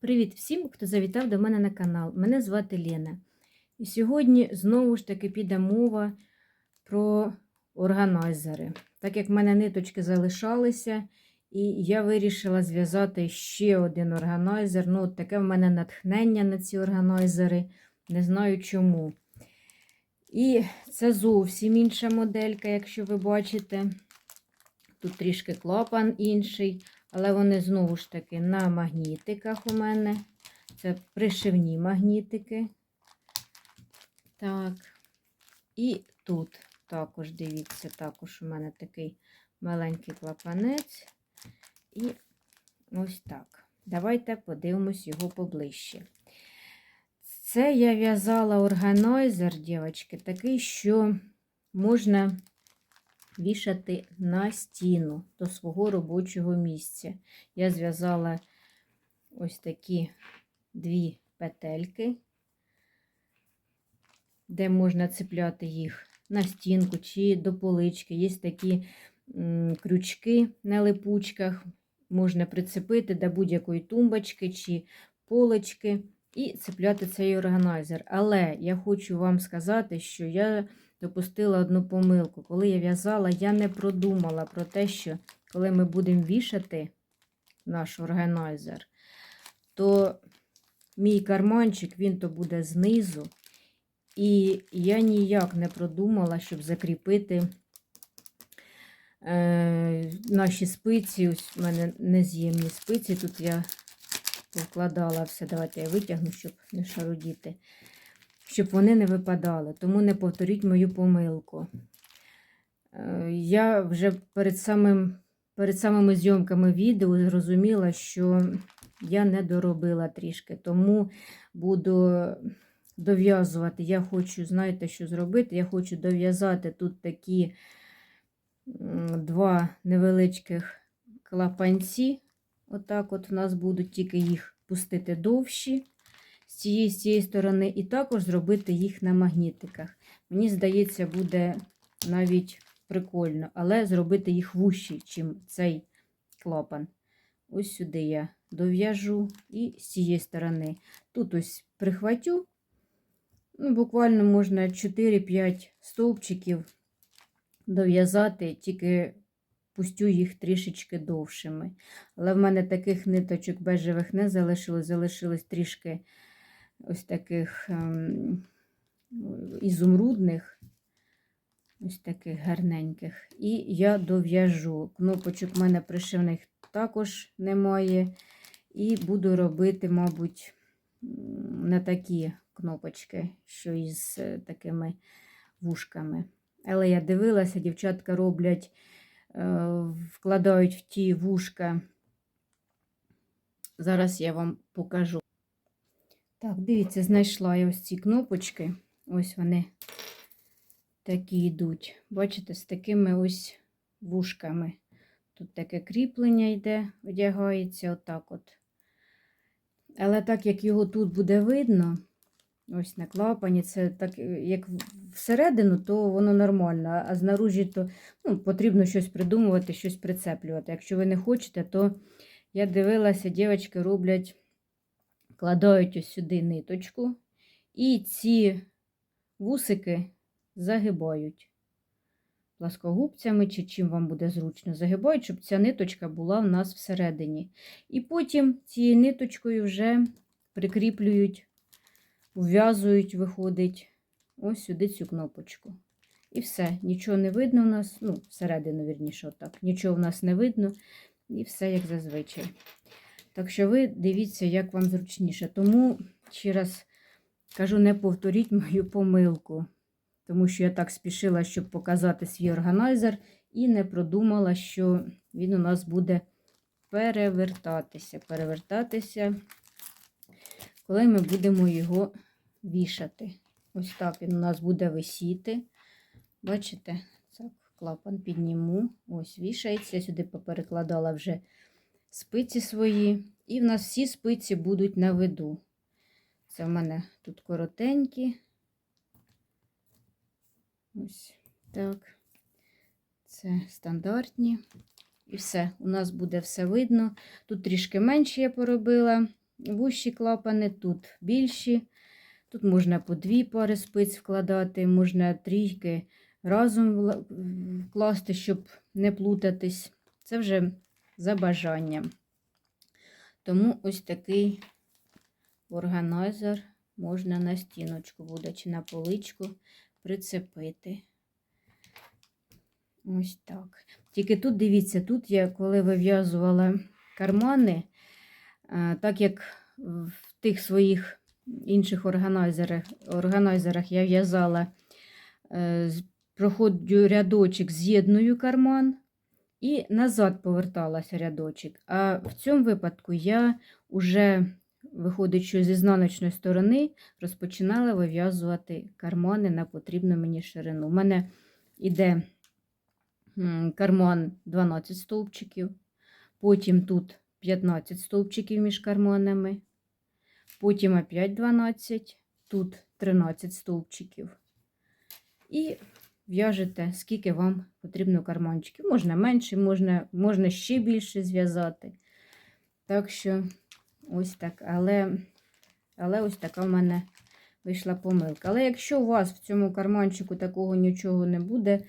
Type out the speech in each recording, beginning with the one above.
Привіт всім, хто завітав до мене на канал. Мене звати Лена. І сьогодні знову ж таки піде мова про органайзери. Так як в мене ниточки залишалися, і я вирішила зв'язати ще один органайзер. Ну, от таке в мене натхнення на ці органайзери. Не знаю чому. І це зовсім інша моделька, якщо ви бачите. Тут трішки клапан інший. Але вони знову ж таки на магнітиках у мене. Це пришивні магнітики. Так. І тут також, дивіться, також у мене такий маленький клапанець. І ось так. Давайте подивимось його поближче. Це я в'язала органайзер, дівчатки, такий, що можна вішати на стіну до свого робочого місця. Я зв'язала ось такі дві петельки, де можна цепляти їх на стінку чи до полички. Є такі крючки на липучках, можна прицепити до будь-якої тумбочки чи полички і цепляти цей органайзер. Але я хочу вам сказати, що я допустила одну помилку. Коли я в'язала, я не продумала про те, що коли ми будемо вішати наш органайзер, то мій карманчик, він то буде знизу. І я ніяк не продумала, щоб закріпити е, наші спиці. Ось у мене нез'ємні спиці. Тут я повкладала все. Давайте я витягну, щоб не шарудіти щоб вони не випадали, тому не повторіть мою помилку. Е, Я вже перед самим, перед самими зйомками відео зрозуміла, що я не доробила трішки, тому буду дов'язувати. Я хочу, знаєте, що зробити? Я хочу дов'язати тут такі два невеличких клапанці. Отак от у нас будуть тільки їх пустити довші цієї, з цієї сторони, і також зробити їх на магнітиках. Мені здається, буде навіть прикольно, але зробити їх вущі, чим цей клапан. Ось сюди я дов'яжу і з цієї сторони. Тут ось прихватю. Ну, Буквально можна 4-5 стовпчиків дов'язати, тільки пустю їх трішечки довшими. Але в мене таких ниточок бежевих не залишилось, залишилось трішки ось таких ем, ізумрудних, ось таких гарненьких. І я дов'яжу. Кнопочок в мене пришивних також немає. І буду робити, мабуть, на такі кнопочки, що із е, такими вушками. Але я дивилася, дівчатка роблять, е, вкладають в ті вушка. Зараз я вам покажу. Так, дивіться, знайшла я ось ці кнопочки. Ось вони такі йдуть. Бачите, з такими ось вушками. Тут таке кріплення йде, одягається отак от. Але так як його тут буде видно, ось на клапані, це так, як всередину, то воно нормально, а знаружі то ну, потрібно щось придумувати, щось прицеплювати. Якщо ви не хочете, то я дивилася, дівчатки роблять кладають ось сюди ниточку, і ці вусики загибають пласкогубцями, чи чим вам буде зручно, загибають, щоб ця ниточка була в нас всередині. І потім цією ниточкою вже прикріплюють, вв'язують, виходить, ось сюди цю кнопочку. І все, нічого не видно у нас, ну, всередину, вірніше, отак. Нічого в нас не видно, і все як зазвичай. Так що ви дивіться, як вам зручніше. Тому, ще раз кажу, не повторіть мою помилку, тому що я так спішила, щоб показати свій органайзер, і не продумала, що він у нас буде перевертатися. Перевертатися, коли ми будемо його вішати. Ось так він у нас буде висіти. Бачите? Так, клапан підніму. Ось вішається. Сюди поперекладала вже спиці свої. І в нас всі спиці будуть на виду. Це в мене тут коротенькі. Ось так. Це стандартні. І все, у нас буде все видно. Тут трішки менше я поробила вущі клапани, тут більші. Тут можна по дві пари спиць вкладати, можна трійки разом вкласти, щоб не плутатись. Це вже за бажанням. Тому ось такий органайзер можна на стіночку буде чи на поличку прицепити. Ось так. Тільки тут дивіться, тут я коли вив'язувала кармани, е, так як в тих своїх інших органайзерах, органайзерах я в'язала, е, проходжу рядочок, з'єдную карман і назад поверталася рядочок. А в цьому випадку я вже, виходить, що зі знаночної сторони розпочинала вив'язувати кармани на потрібну мені ширину. У мене іде карман 12 стовпчиків, потім тут 15 стовпчиків між карманами, потім опять 12, тут 13 стовпчиків. І в'яжете, скільки вам потрібно карманчиків. Можна менше, можна, можна ще більше зв'язати. Так що, ось так. Але, але ось така в мене вийшла помилка. Але якщо у вас в цьому карманчику такого нічого не буде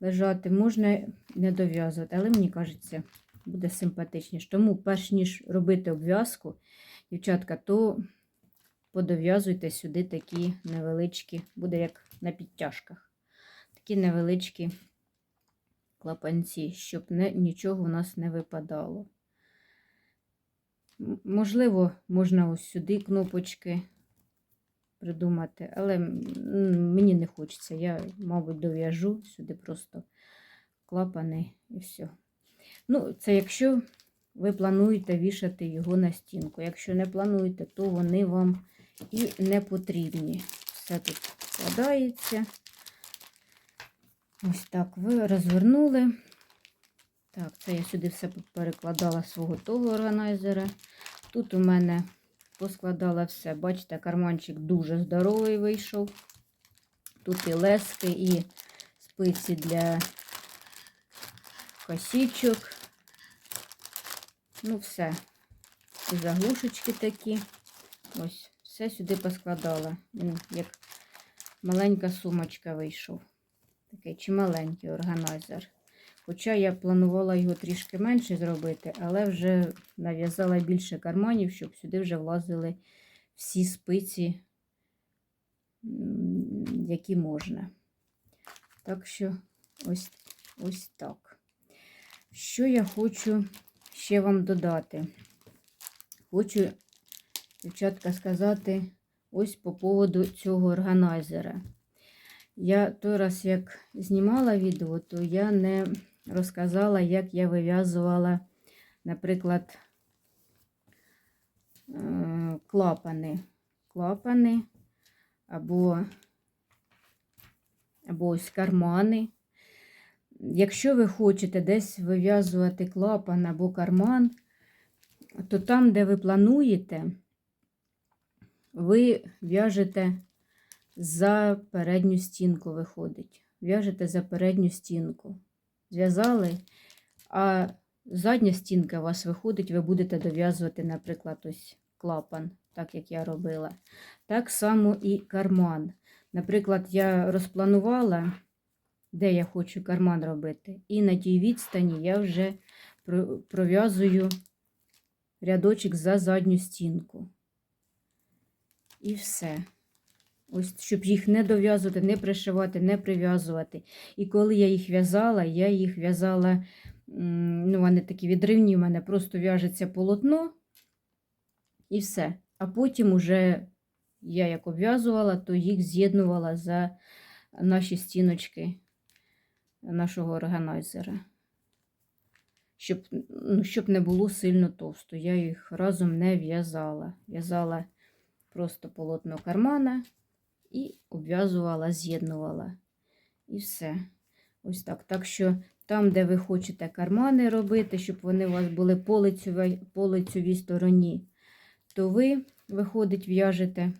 лежати, можна не дов'язувати. Але мені кажеться, буде симпатичніше. Тому, перш ніж робити обв'язку, дівчатка, то подов'язуйте сюди такі невеличкі, буде як на підтяжках. Такі невеличкі клапанці, щоб не, нічого у нас не випадало. Можливо, можна ось сюди кнопочки придумати, але мені не хочеться. Я, мабуть, дов'яжу сюди просто клапани і все. Ну, це якщо ви плануєте вішати його на стінку. Якщо не плануєте, то вони вам і не потрібні. Все тут складається. Ось так ви розвернули. Так, це я сюди все перекладала свого того органайзера. Тут у мене поскладала все. Бачите, карманчик дуже здоровий вийшов. Тут і лески, і спиці для косічок. Ну, все. І заглушечки такі. Ось, все сюди поскладала. Він як маленька сумочка вийшов. Такий чималенький органайзер. Хоча я планувала його трішки менше зробити, але вже нав'язала більше карманів, щоб сюди вже влазили всі спиці, які можна. Так що ось, ось так. Що я хочу ще вам додати? Хочу, дівчатка, сказати ось по поводу цього органайзера. Я той раз, як знімала відео, то я не розказала, як я вив'язувала, наприклад, е, клапани. Клапани або, або ось кармани. Якщо ви хочете десь вив'язувати клапан або карман, то там, де ви плануєте, ви в'яжете за передню стінку виходить. В'яжете за передню стінку. Зв'язали, а задня стінка у вас виходить, ви будете дов'язувати, наприклад, ось клапан, так як я робила. Так само і карман. Наприклад, я розпланувала, де я хочу карман робити, і на тій відстані я вже про- пров'язую рядочок за задню стінку. І все. Ось, щоб їх не дов'язувати, не пришивати, не прив'язувати. І коли я їх в'язала, я їх в'язала, ну, вони такі відривні, у мене просто в'яжеться полотно і все. А потім уже я як обв'язувала, то їх з'єднувала за наші стіночки нашого органайзера. Щоб, ну, щоб не було сильно товсто. Я їх разом не в'язала. В'язала просто полотно кармана і обв'язувала, з'єднувала. І все. Ось так. Так що там, де ви хочете кармани робити, щоб вони у вас були по лицевій, по лицевій стороні, то ви, виходить, в'яжете.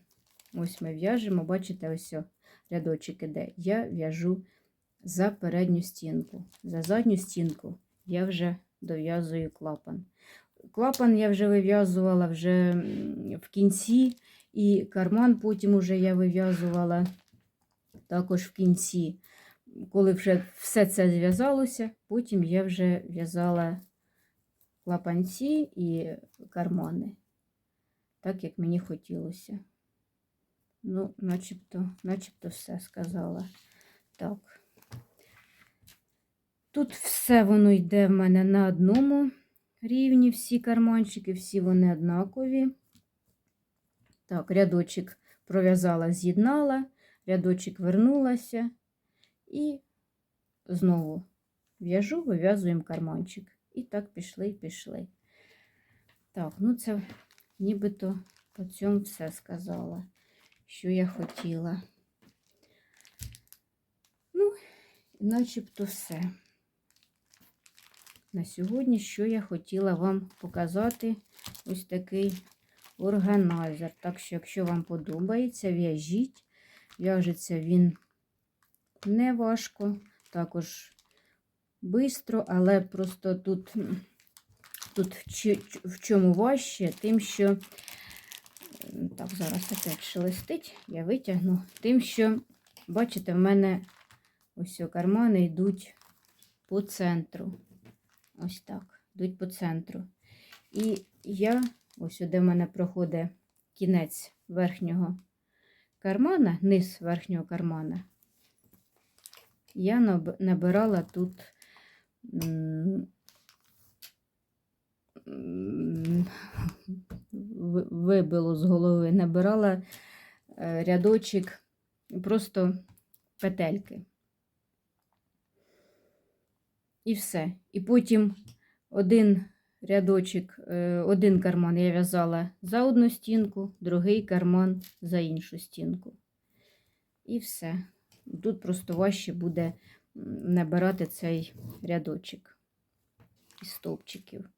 Ось ми в'яжемо, бачите, ось рядочок іде. Я в'яжу за передню стінку. За задню стінку я вже дов'язую клапан. клапан я вже вив'язувала вже в кінці, і карман потім уже я вив'язувала також в кінці. Коли вже все це зв'язалося, потім я вже в'язала клапанці і кармани, так як мені хотілося. Ну, начебто, начебто все сказала. Так. Тут все воно йде в мене на одному рівні, всі карманчики, всі вони однакові. Так, рядочок пров'язала, з'єднала, рядочок вернулася і знову в'яжу, вив'язуємо карманчик. І так пішли, пішли. Так, ну це нібито по цьому все сказала, що я хотіла. Ну, начебто все. На сьогодні, що я хотіла вам показати, ось такий органайзер. Так що, якщо вам подобається, в'яжіть. В'яжеться він не важко, також швидко, але просто тут, тут в чому важче, тим, що так, зараз опять шелестить, я витягну, тим, що, бачите, в мене ось кармани йдуть по центру. Ось так, йдуть по центру. І я, ось де в мене проходить кінець верхнього кармана, низ верхнього кармана, я набирала тут вибило з голови, набирала е, рядочок, просто петельки. І все. І потім один рядочок, е, один карман я в'язала за одну стінку, другий карман за іншу стінку. І все. Тут просто важче буде набирати цей рядочок із стовпчиків.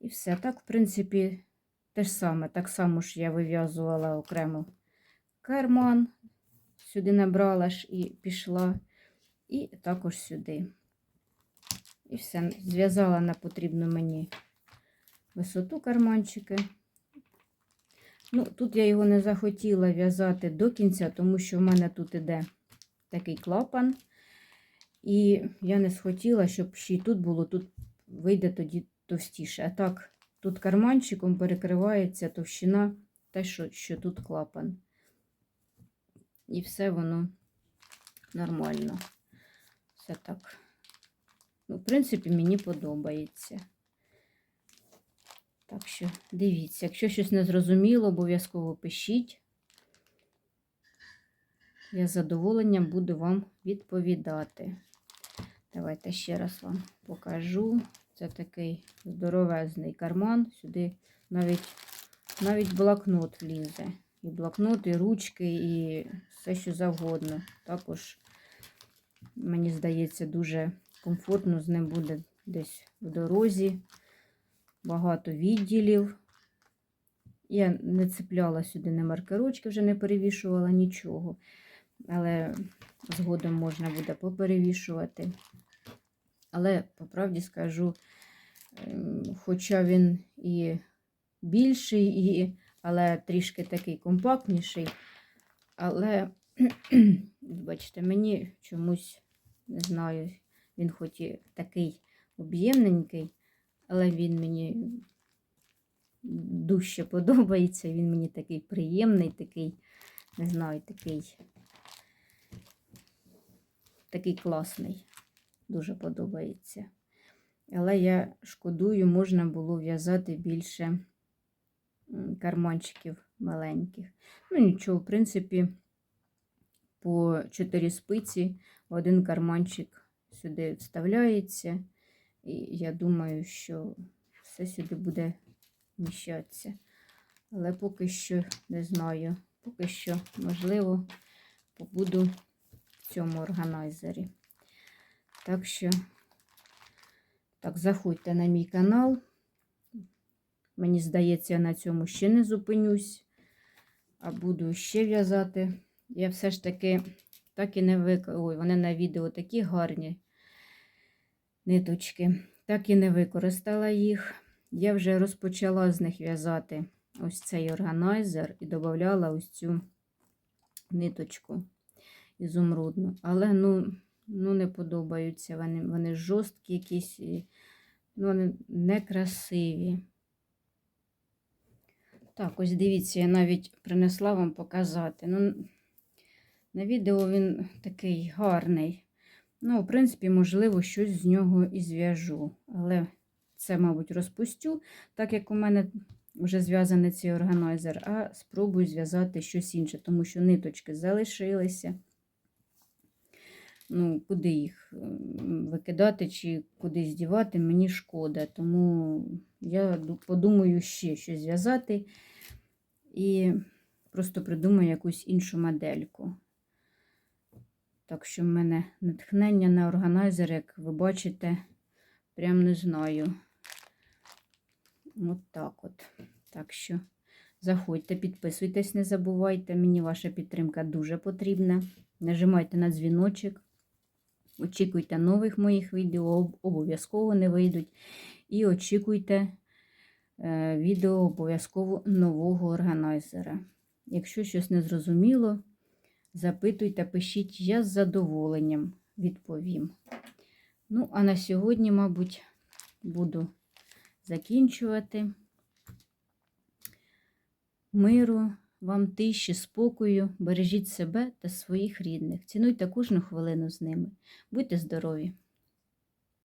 І все. Так, в принципі, те ж саме. Так само ж я вив'язувала окремо карман, сюди набрала ж і пішла, і також сюди. І все, зв'язала на потрібну мені висоту карманчики. Ну, тут я його не захотіла в'язати до кінця, тому що в мене тут іде такий клапан. І я не схотіла, щоб ще й тут було, тут вийде тоді товстіше. А так, тут карманчиком перекривається товщина, те, що, що тут клапан. І все воно нормально. Все так. Ну, в принципі, мені подобається. Так що дивіться, якщо щось не зрозуміло, обов'язково пишіть. Я з задоволенням буду вам відповідати. Давайте ще раз вам покажу. Це такий здоровезний карман. Сюди навіть, навіть блокнот влізе. І блокнот, і ручки, і все, що завгодно. Також, мені здається, дуже комфортно з ним буде десь в дорозі. Багато відділів. Я не цепляла сюди не маркерочки, вже не перевішувала нічого. Але згодом можна буде поперевішувати. Але, по правді скажу, ем, хоча він і більший, і, але трішки такий компактніший. Але, бачите, мені чомусь не знаю, він хоч і такий об'ємненький, але він мені дужче подобається. Він мені такий приємний, такий, не знаю, такий, такий класний. Дуже подобається. Але я шкодую, можна було в'язати більше карманчиків маленьких. Ну, нічого, в принципі, по 4 спиці один карманчик сюди вставляється. І я думаю, що все сюди буде вміщатися. Але поки що не знаю. Поки що, можливо, побуду в цьому органайзері. Так що, так, заходьте на мій канал. Мені здається, я на цьому ще не зупинюсь, а буду ще в'язати. Я все ж таки так і не вик... Ой, вони на відео такі гарні ниточки. Так і не використала їх. Я вже розпочала з них в'язати ось цей органайзер і додавала ось цю ниточку ізумрудну. Але ну, ну не подобаються вони. Вони жорсткі якісь, ну, вони некрасиві. Так, ось дивіться, я навіть принесла вам показати. Ну, на відео він такий гарний. Ну, в принципі, можливо, щось з нього і зв'яжу. Але це, мабуть, розпустю, так як у мене вже зв'язаний цей органайзер, а спробую зв'язати щось інше, тому що ниточки залишилися. Ну, куди їх викидати чи кудись дівати, мені шкода. Тому я подумаю ще щось зв'язати і просто придумаю якусь іншу модельку. Так що в мене натхнення на органайзер, як ви бачите, прям не знаю. От так от. Так що заходьте, підписуйтесь, не забувайте. Мені ваша підтримка дуже потрібна. Нажимайте на дзвіночок. Очікуйте нових моїх відео, обов'язково не вийдуть. І очікуйте е, відео обов'язково нового органайзера. Якщо щось не зрозуміло, запитуйте, пишіть, я з задоволенням відповім. Ну, а на сьогодні, мабуть, буду закінчувати. Миру, вам тиші, спокою, бережіть себе та своїх рідних. Цінуйте кожну хвилину з ними. Будьте здорові!